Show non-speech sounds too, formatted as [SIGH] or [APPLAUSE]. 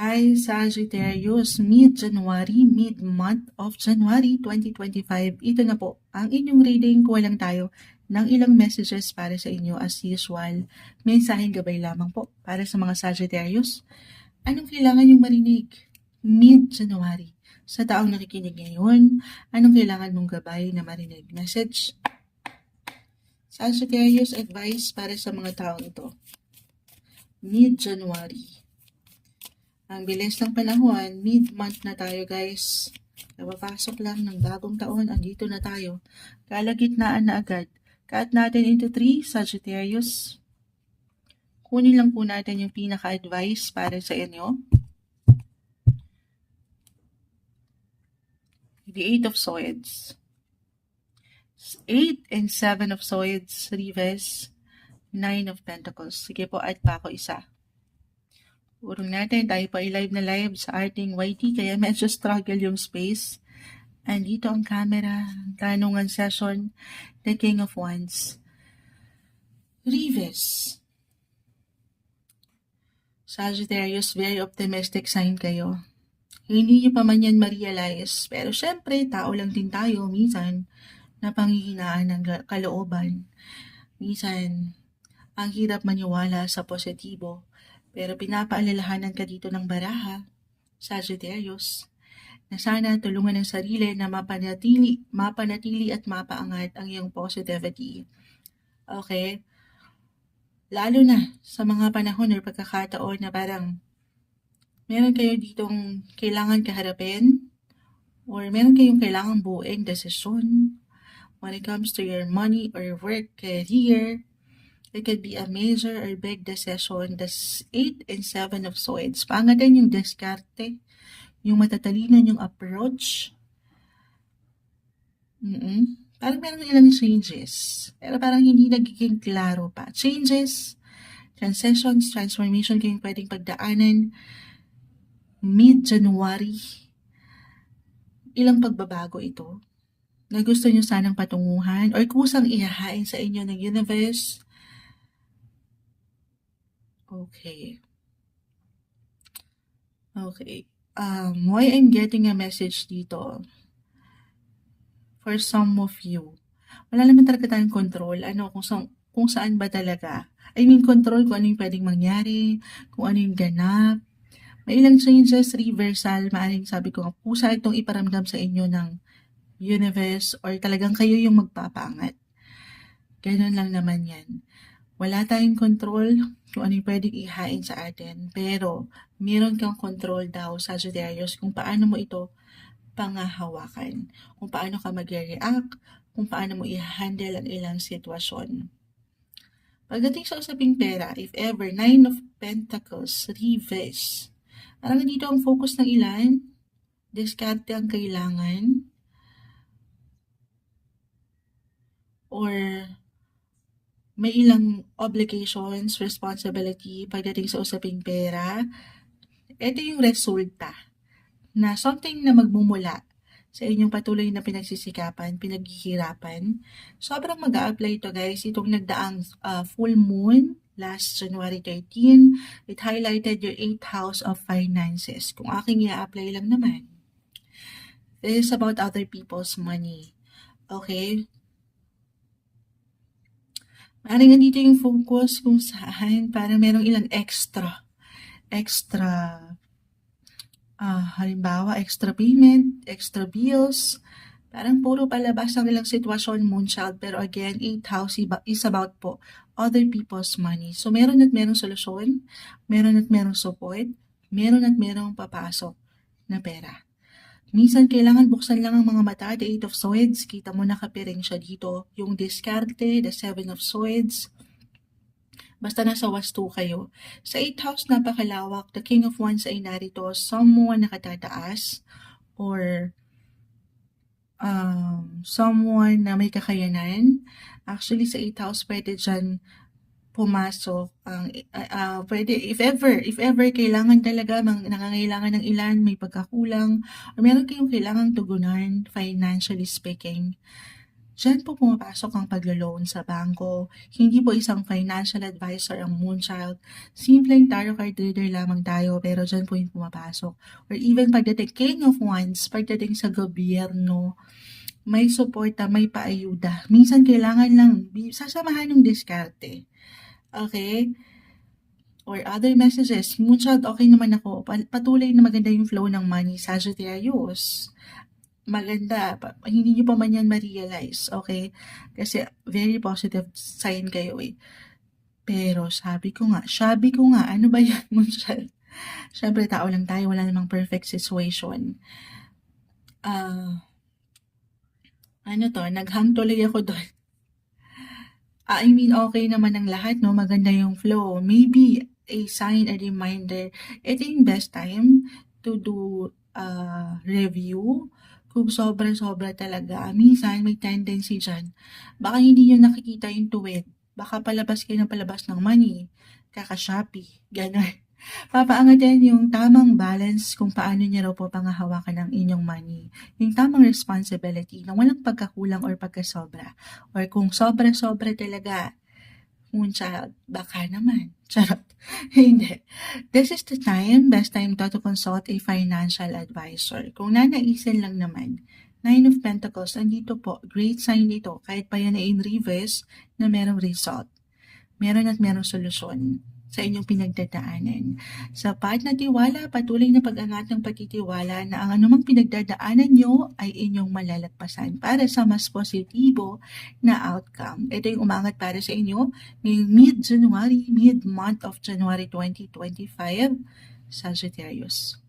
Hi Sagittarius, mid-January, mid-month of January 2025. Ito na po, ang inyong reading. Kuha lang tayo ng ilang messages para sa inyo as usual. Mensaheng gabay lamang po para sa mga Sagittarius. Anong kailangan yung marinig? Mid-January. Sa taong nakikinig ngayon, anong kailangan mong gabay na marinig? Message? Sagittarius advice para sa mga taong ito. Mid-January. Ang bilis ng panahon, mid-month na tayo guys. Napapasok lang ng bagong taon, andito na tayo. Kalagitnaan na agad. Cut natin into 3, Sagittarius. Kunin lang po natin yung pinaka-advice para sa inyo. The Eight of Swords. 8 and 7 of Swords, Reverse, 9 of Pentacles. Sige po, add pa ako isa. Urong natin, tayo pa live na live sa ating YT, kaya medyo struggle yung space. And dito ang camera, tanungan session, The King of Wands. Reves. Sagittarius, very optimistic sign kayo. Hindi niyo pa man yan ma-realize, pero syempre, tao lang din tayo, minsan, na panghihinaan ng kalooban. Minsan, ang hirap maniwala sa positibo pero pinapaalalahanan ka dito ng baraha, Sagittarius, na sana tulungan ng sarili na mapanatili, mapanatili at mapaangat ang iyong positivity. Okay? Lalo na sa mga panahon or pagkakataon na parang meron kayo ditong kailangan kaharapin or meron kayong kailangan buuin desisyon when it comes to your money or work, career, It could be a major or big decision. The 8 and 7 of swords. Pangalan yung diskarte, yung matatalino yung approach. Mm-mm. Parang meron ilang changes. Pero parang hindi nagiging klaro pa. Changes, transitions, transformation kayong pwedeng pagdaanan. Mid-January. Ilang pagbabago ito na gusto nyo sanang patunguhan or kusang ihahain sa inyo ng universe Okay. Okay. Um, why I'm getting a message dito? For some of you. Wala naman talaga tayong control. Ano, kung, sa, kung saan ba talaga. I mean, control kung ano yung pwedeng mangyari, kung ano yung ganap. May ilang changes, reversal, maaaring sabi ko nga, pusa itong iparamdam sa inyo ng universe or talagang kayo yung magpapaangat. Ganun lang naman yan. Wala tayong control kung ano yung pwedeng ihain sa atin. Pero, meron kang control daw, sa Sagittarius, kung paano mo ito pangahawakan. Kung paano ka mag-react, kung paano mo i-handle ang ilang sitwasyon. Pagdating sa usaping pera, if ever, Nine of Pentacles, reverse. Parang dito ang focus ng ilan, diskarte ang kailangan, or may ilang obligations, responsibility pagdating sa usaping pera. Ito yung resulta na something na magmumula sa inyong patuloy na pinagsisikapan, pinaghihirapan. Sobrang mag apply ito guys, itong nagdaang uh, full moon last January 13, it highlighted your 8th house of finances. Kung aking i-apply lang naman. This is about other people's money. Okay? Parang nandito yung focus kung saan parang merong ilang extra. Extra, uh, halimbawa, extra payment, extra bills. Parang puro palabas ang ilang sitwasyon, Moonchild. Pero again, 8 house is about po other people's money. So, meron at merong solusyon, meron at merong support, meron at merong papasok na pera. Minsan kailangan buksan lang ang mga mata, the Eight of Swords, kita mo nakapiring siya dito. Yung Discarte, the Seven of Swords, basta nasa wasto kayo. Sa 8th house, napakalawak. The King of Wands ay narito, someone nakatataas or um, someone na may kakayanan. Actually, sa 8th house, pwede dyan pumasok ang uh, uh, pwede if ever if ever kailangan talaga mang nangangailangan ng ilan may pagkakulang or meron kayong kailangang tugunan financially speaking Diyan po pumapasok ang paglo-loan sa bangko. Hindi po isang financial advisor ang Moonchild. Simpleng tarot card reader lamang tayo pero diyan po yung pumapasok. Or even pagdating King of Wands, pagdating sa gobyerno, may suporta, may paayuda. Minsan kailangan lang sasamahan ng diskarte. Okay? Or other messages. Moonchild, okay naman ako. Pa- Patuloy na maganda yung flow ng money. Sagittarius maganda. Hindi nyo pa man yan ma-realize, okay? Kasi very positive sign kayo eh. Pero sabi ko nga, sabi ko nga, ano ba yan, [LAUGHS] Munchal? Siyempre, tao lang tayo, wala namang perfect situation. Ah, ano to, naghang tuloy ako doon. [LAUGHS] Ah, I mean, okay naman ang lahat, no? Maganda yung flow. Maybe a sign, a reminder. Ito yung best time to do uh, review. Kung sobra-sobra talaga. Minsan, may tendency dyan. Baka hindi nyo nakikita yung tuwid. Baka palabas kayo ng palabas ng money. Kaka-shopee. Ganon. Papaangatin yung tamang balance kung paano niya raw po pangahawakan ng inyong money. Yung tamang responsibility na walang pagkakulang or pagkasobra. Or kung sobra-sobra talaga, Moonchild, baka naman. [LAUGHS] Charot. Hindi. This is the time, best time to, to consult a financial advisor. Kung nanaisin lang naman, Nine of Pentacles, andito po, great sign dito, kahit pa yan ay in reverse, na merong result. Meron at merong solusyon sa inyong pinagdadaanan. Sa path na tiwala, patuloy na pag-angat ng pagtitiwala na ang anumang pinagdadaanan nyo ay inyong malalagpasan para sa mas positibo na outcome. Ito yung umangat para sa inyo ngayong mid-January, mid-month of January 2025, Sagittarius.